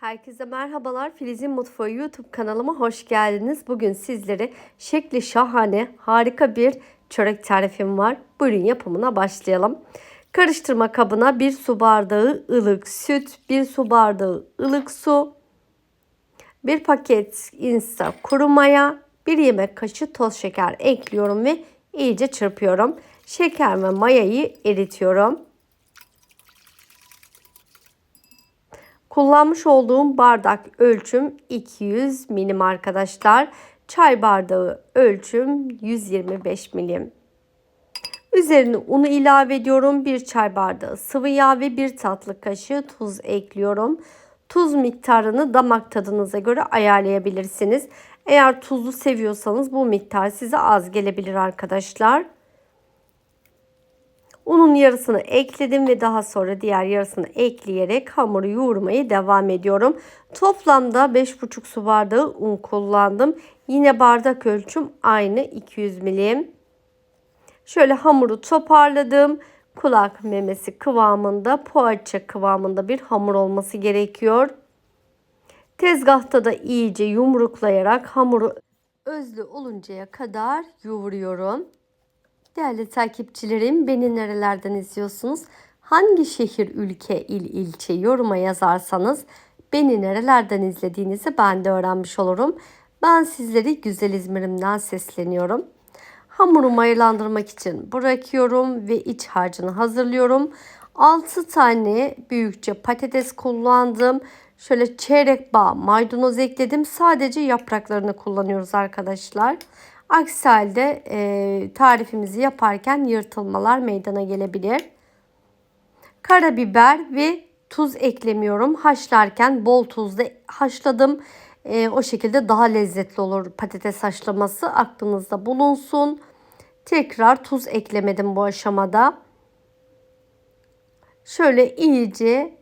Herkese merhabalar. Filiz'in Mutfağı YouTube kanalıma hoş geldiniz. Bugün sizlere şekli şahane, harika bir çörek tarifim var. Buyurun yapımına başlayalım. Karıştırma kabına 1 su bardağı ılık süt, 1 su bardağı ılık su, 1 paket insta kuru maya, 1 yemek kaşığı toz şeker ekliyorum ve iyice çırpıyorum. Şeker ve mayayı eritiyorum. Kullanmış olduğum bardak ölçüm 200 milim arkadaşlar. Çay bardağı ölçüm 125 milim. Üzerine unu ilave ediyorum. Bir çay bardağı sıvı yağ ve bir tatlı kaşığı tuz ekliyorum. Tuz miktarını damak tadınıza göre ayarlayabilirsiniz. Eğer tuzlu seviyorsanız bu miktar size az gelebilir arkadaşlar. Unun yarısını ekledim ve daha sonra diğer yarısını ekleyerek hamuru yoğurmaya devam ediyorum. Toplamda 5,5 su bardağı un kullandım. Yine bardak ölçüm aynı 200 milim. Şöyle hamuru toparladım. Kulak memesi kıvamında, poğaça kıvamında bir hamur olması gerekiyor. Tezgahta da iyice yumruklayarak hamuru özlü oluncaya kadar yoğuruyorum. Değerli takipçilerim beni nerelerden izliyorsunuz? Hangi şehir, ülke, il, ilçe yoruma yazarsanız beni nerelerden izlediğinizi ben de öğrenmiş olurum. Ben sizleri güzel İzmir'imden sesleniyorum. Hamuru mayalandırmak için bırakıyorum ve iç harcını hazırlıyorum. 6 tane büyükçe patates kullandım. Şöyle çeyrek bağ maydanoz ekledim. Sadece yapraklarını kullanıyoruz arkadaşlar. Aksi halde e, tarifimizi yaparken yırtılmalar meydana gelebilir. Karabiber ve tuz eklemiyorum. Haşlarken bol tuzla haşladım. E, o şekilde daha lezzetli olur patates haşlaması. Aklınızda bulunsun. Tekrar tuz eklemedim bu aşamada. Şöyle iyice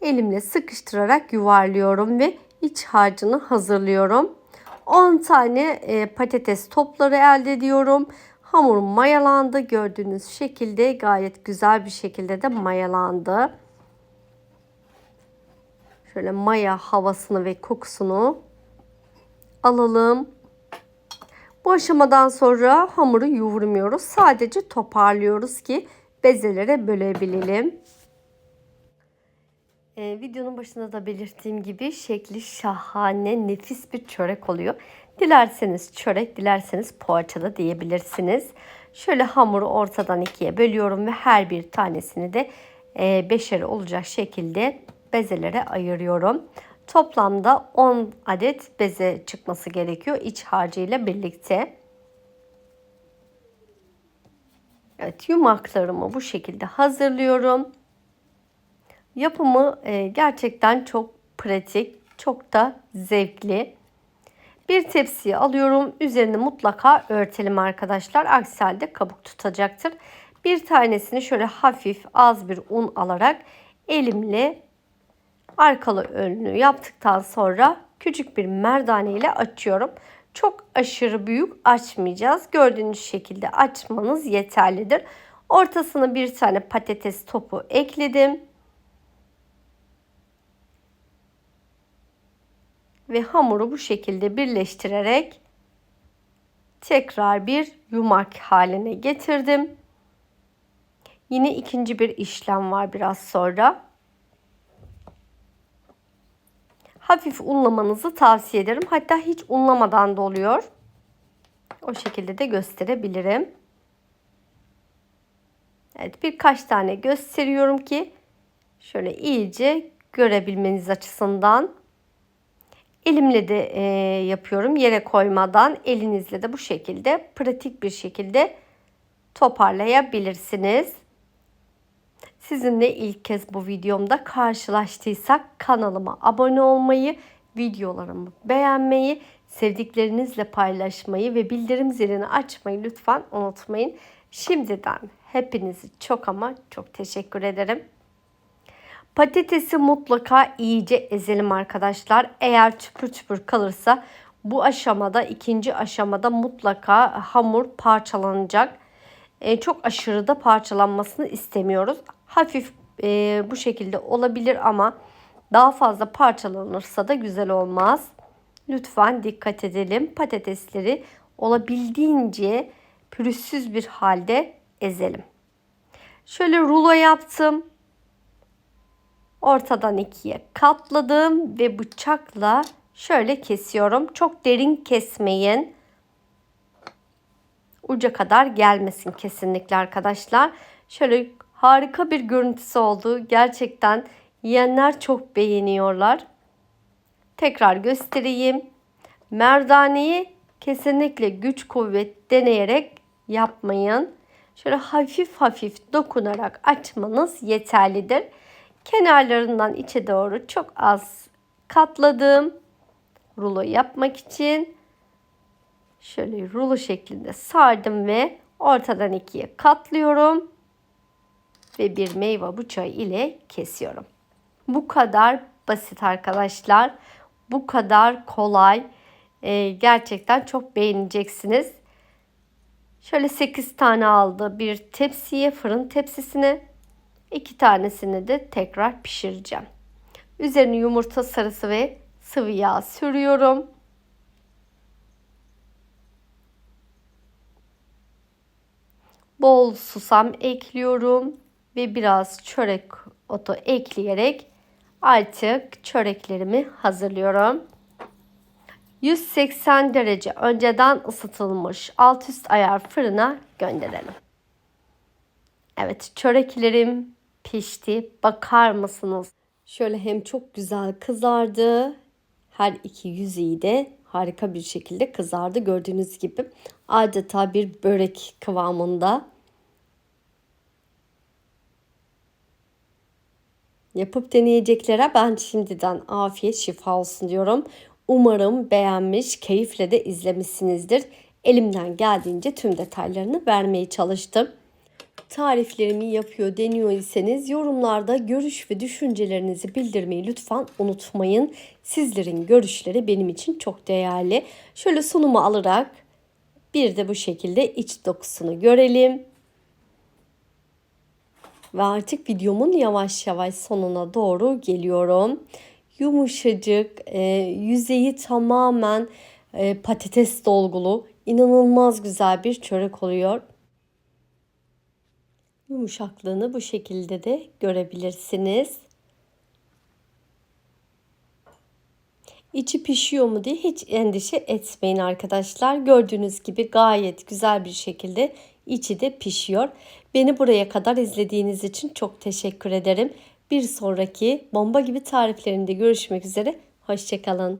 elimle sıkıştırarak yuvarlıyorum ve iç harcını hazırlıyorum. 10 tane e, patates topları elde ediyorum. Hamurum mayalandı. Gördüğünüz şekilde gayet güzel bir şekilde de mayalandı. Şöyle maya havasını ve kokusunu alalım. Bu aşamadan sonra hamuru yoğurmuyoruz. Sadece toparlıyoruz ki bezelere bölebilelim. Ee, videonun başında da belirttiğim gibi şekli şahane, nefis bir çörek oluyor. Dilerseniz çörek, dilerseniz poğaça da diyebilirsiniz. Şöyle hamuru ortadan ikiye bölüyorum ve her bir tanesini de e, beşeri olacak şekilde bezelere ayırıyorum. Toplamda 10 adet beze çıkması gerekiyor iç harcıyla birlikte. Evet yumaklarımı bu şekilde hazırlıyorum. Yapımı e, gerçekten çok pratik, çok da zevkli. Bir tepsiye alıyorum. Üzerini mutlaka örtelim arkadaşlar. Aksi halde kabuk tutacaktır. Bir tanesini şöyle hafif az bir un alarak elimle arkalı önlü yaptıktan sonra küçük bir merdane ile açıyorum. Çok aşırı büyük açmayacağız. Gördüğünüz şekilde açmanız yeterlidir. Ortasına bir tane patates topu ekledim. Ve hamuru bu şekilde birleştirerek tekrar bir yumak haline getirdim. Yine ikinci bir işlem var biraz sonra. Hafif unlamanızı tavsiye ederim. Hatta hiç unlamadan da oluyor. O şekilde de gösterebilirim. Evet birkaç tane gösteriyorum ki şöyle iyice görebilmeniz açısından. Elimle de e, yapıyorum yere koymadan elinizle de bu şekilde pratik bir şekilde toparlayabilirsiniz. Sizinle ilk kez bu videomda karşılaştıysak kanalıma abone olmayı, videolarımı beğenmeyi, sevdiklerinizle paylaşmayı ve bildirim zilini açmayı lütfen unutmayın. Şimdiden hepinizi çok ama çok teşekkür ederim. Patatesi mutlaka iyice ezelim arkadaşlar. Eğer çupur çupur kalırsa bu aşamada ikinci aşamada mutlaka hamur parçalanacak. E, çok aşırı da parçalanmasını istemiyoruz. Hafif e, bu şekilde olabilir ama Daha fazla parçalanırsa da güzel olmaz. Lütfen dikkat edelim. Patatesleri olabildiğince pürüzsüz bir halde ezelim. Şöyle rulo yaptım. Ortadan ikiye katladım ve bıçakla şöyle kesiyorum. Çok derin kesmeyin. Uca kadar gelmesin kesinlikle arkadaşlar. Şöyle harika bir görüntüsü oldu. Gerçekten yiyenler çok beğeniyorlar. Tekrar göstereyim. Merdaneyi kesinlikle güç kuvvet deneyerek yapmayın. Şöyle hafif hafif dokunarak açmanız yeterlidir. Kenarlarından içe doğru çok az katladım. Rulo yapmak için şöyle rulo şeklinde sardım ve ortadan ikiye katlıyorum ve bir meyve bıçağı ile kesiyorum. Bu kadar basit arkadaşlar. Bu kadar kolay. Ee, gerçekten çok beğeneceksiniz. Şöyle 8 tane aldı bir tepsiye, fırın tepsisine. 2 tanesini de tekrar pişireceğim. Üzerine yumurta sarısı ve sıvı yağ sürüyorum. Bol susam ekliyorum ve biraz çörek otu ekleyerek artık çöreklerimi hazırlıyorum. 180 derece önceden ısıtılmış alt üst ayar fırına gönderelim. Evet çöreklerim pişti. Bakar mısınız? Şöyle hem çok güzel kızardı. Her iki yüzeyi de harika bir şekilde kızardı. Gördüğünüz gibi adeta bir börek kıvamında. Yapıp deneyeceklere ben şimdiden afiyet şifa olsun diyorum. Umarım beğenmiş, keyifle de izlemişsinizdir. Elimden geldiğince tüm detaylarını vermeye çalıştım. Tariflerimi yapıyor, deniyor iseniz yorumlarda görüş ve düşüncelerinizi bildirmeyi lütfen unutmayın. Sizlerin görüşleri benim için çok değerli. Şöyle sunumu alarak bir de bu şekilde iç dokusunu görelim. Ve artık videomun yavaş yavaş sonuna doğru geliyorum. Yumuşacık, e, yüzeyi tamamen e, patates dolgulu, inanılmaz güzel bir çörek oluyor. Yumuşaklığını bu şekilde de görebilirsiniz. İçi pişiyor mu diye hiç endişe etmeyin arkadaşlar. Gördüğünüz gibi gayet güzel bir şekilde içi de pişiyor. Beni buraya kadar izlediğiniz için çok teşekkür ederim. Bir sonraki bomba gibi tariflerinde görüşmek üzere. Hoşçakalın.